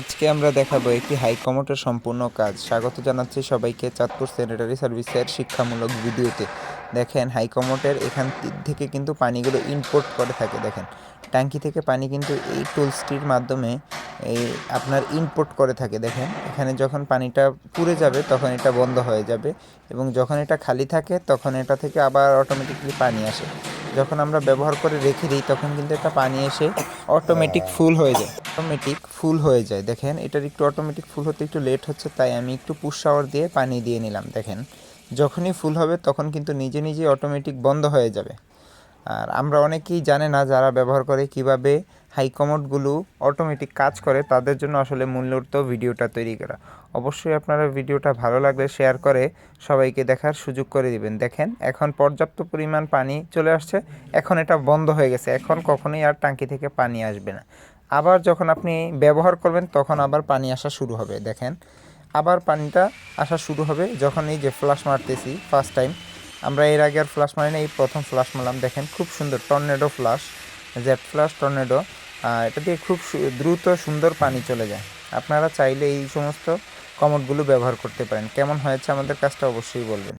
আজকে আমরা দেখাবো একটি হাই কমোটের সম্পূর্ণ কাজ। স্বাগত জানাচ্ছি সবাইকে চাঁদপুর স্যানিটারি সার্ভিসের শিক্ষামূলক ভিডিওতে। দেখেন হাই কমোটের এখান থেকে কিন্তু পানিগুলো ইম্পোর্ট করে থাকে, দেখেন। ট্যাঙ্কি থেকে পানি কিন্তু এই টুলসটির মাধ্যমে এই আপনার ইম্পোর্ট করে থাকে, দেখেন। এখানে যখন পানিটা পুড়ে যাবে, তখন এটা বন্ধ হয়ে যাবে এবং যখন এটা খালি থাকে, তখন এটা থেকে আবার অটোমেটিকলি পানি আসে। যখন আমরা ব্যবহার করে রেখে দিই, তখন কিন্তু এটা পানি এসে অটোমেটিক ফুল হয়ে যায়। অটোমেটিক ফুল হয়ে যায়। দেখেন, এটার একটু অটোমেটিক ফুল হতে একটু লেট হচ্ছে, তাই আমি একটু পুশ শাওয়ার দিয়ে পানি দিয়ে নিলাম। দেখেন, যখনই ফুল হবে, তখন কিন্তু নিজে নিজে অটোমেটিক বন্ধ হয়ে যাবে। আর আমরা অনেকেই জানে না যারা ব্যবহার করে কীভাবে হাই কমোডগুলো অটোমেটিক কাজ করে, তাদের জন্য আসলে মূল্যত ভিডিওটা তৈরি করা। অবশ্যই আপনারা ভিডিওটা ভালো লাগলে শেয়ার করে সবাইকে দেখার সুযোগ করে দিবেন। দেখেন, এখন পর্যাপ্ত পরিমাণ পানি চলে আসছে। এখন এটা বন্ধ হয়ে গেছে। এখন কখনোই আর টাঙ্কি থেকে পানি আসবে না। আবার যখন আপনি ব্যবহার করবেন, তখন আবার পানি আসা শুরু হবে। দেখেন, আবার পানিটা আসা শুরু হবে যখন এই যে ফ্লাশ মারতেছি ফার্স্ট টাইম আমরা এর আগে আর ফ্লাশ মারি না এই প্রথম ফ্লাশ মারলাম। দেখেন, খুব সুন্দর tornado flush jet flush tornado এটা দিয়ে খুব দ্রুত সুন্দর পানি চলে যায়। আপনারা চাইলে এই সমস্ত কমোডগুলো ব্যবহার করতে পারেন। কেমন হয়েছে আমাদের কাজটা অবশ্যই বলবেন।